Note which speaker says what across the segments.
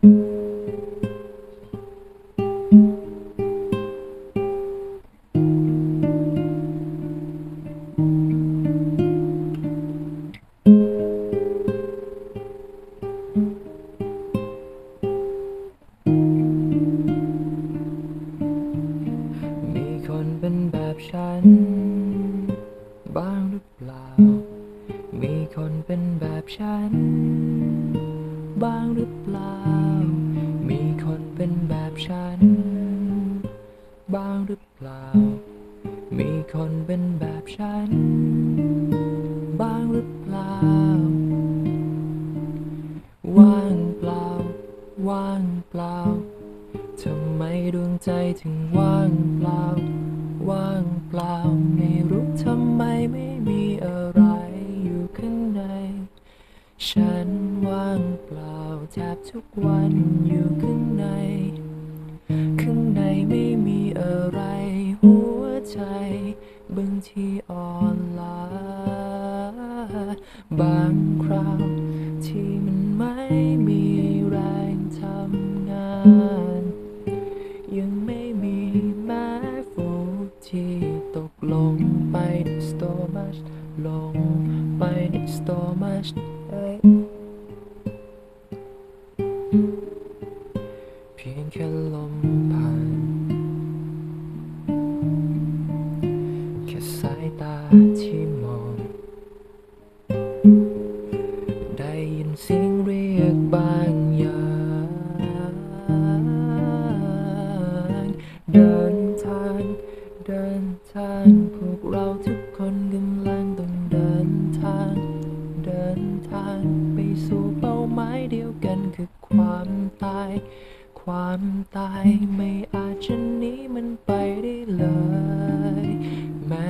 Speaker 1: มีคนเป็นแบบฉัน บ้างหรือเปล่า มีคนเป็นแบบฉัน บ้างหรือเปล่า มีคนเป็นแบบฉัน บ้างหรือเปล่า มีคนเป็นแบบฉัน บ้างหรือเปล่า ว่างเปล่า ว่างเปล่า ทำไมดวงใจถึงว่างเปล่า ว่างเปล่า ไม่รู้ทำไมไม่มีอะไรอยู่ข้างในฉัน ทุกวันอยู่ข้างใน ข้างในไม่มีอะไร หัวใจบางทีอ่อนล้า บางคราวที่มันไม่มีแรงทำงาน ยังไม่มีแม้ฟูที่ตกลงไปใน store much ลงไปใน store much เอ้ย เพียงแค่ลมผ่าน แค่สายตาที่มอง ได้ยินเสียงเรียกบางอย่างเดิน ดินทางไปสู่เป้าหมายเดียวกันคือความตาย ความตายไม่อาจจะหนีมันไปได้เลยแม้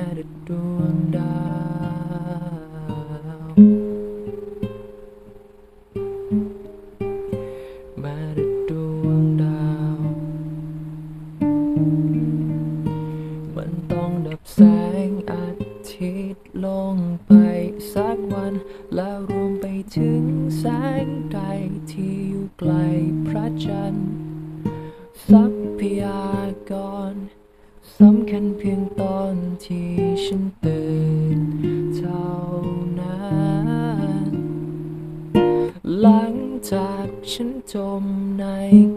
Speaker 1: ทิตย์ลงไปสักวัน แล้วรวมไปถึงแสงใดที่อยู่ไกลพระจันทร์ทรัพยากรสำคัญเพียงตอนที่ฉันตื่นเท่านั้น หลังจากฉันจมใน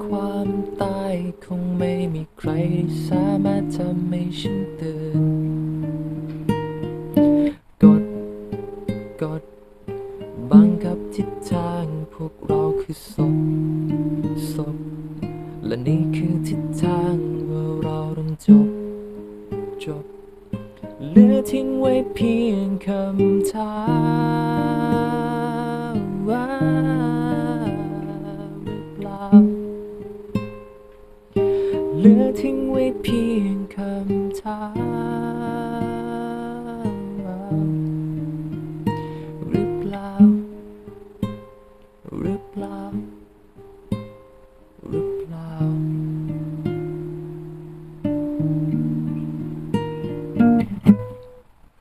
Speaker 1: ความตาย คงไม่มีใครที่สามารถทำให้ฉันตื่น ทางพวกเราคือศพศพและนี่คือทิศทางว่าเราต้องจบ จบเหลือทิ้งไว้เพียงคำถามว่าหรือเปล่าเหลือทิ้งไว้เพียงคำถาม